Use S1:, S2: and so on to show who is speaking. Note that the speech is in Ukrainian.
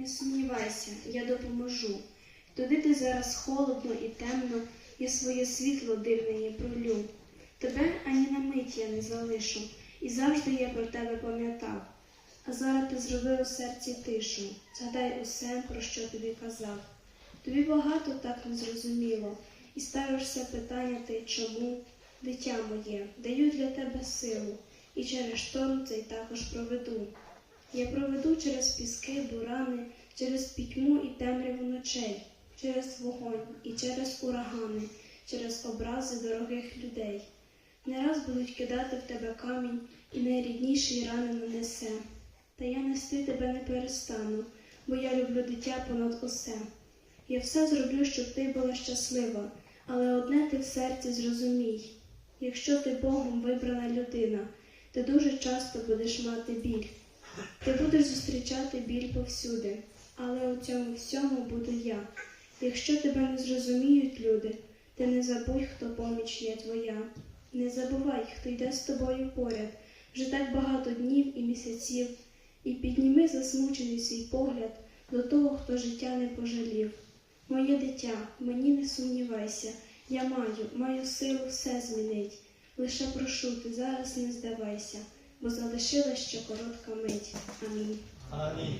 S1: не сумнівайся, я допоможу. Туди де зараз холодно і темно, я своє світло дивне їй пролю. Тебе ані на мить я не залишу, і завжди я про тебе пам'ятав. А зараз ти зроби у серці тишу, згадай усе, про що тобі казав. Тобі багато так не зрозуміло, і ставишся питання ти чому, дитя моє, даю для тебе силу, і через шторм цей також проведу. Я проведу через піски, бурани, через пітьму і темряву ночей, через вогонь і через урагани, через образи дорогих людей. Не раз будуть кидати в тебе камінь, і найрідніший рани нанесе. Та я нести тебе не перестану, бо я люблю дитя понад усе. Я все зроблю, щоб ти була щаслива, але одне ти в серці зрозумій. Якщо ти Богом вибрана людина, ти дуже часто будеш мати біль. Ти будеш зустрічати біль повсюди, але у цьому всьому буду я. Якщо тебе не зрозуміють люди, ти не забудь, хто поміч є твоя. Не забувай, хто йде з тобою поряд, вже так багато днів і місяців, і підніми засмучений свій погляд до того, хто життя не пожалів. Моє дитя, мені не сумнівайся, я маю, маю силу все змінить. Лише прошу, ти зараз не здавайся, бо залишилась ще коротка мить. Амінь.
S2: Амінь.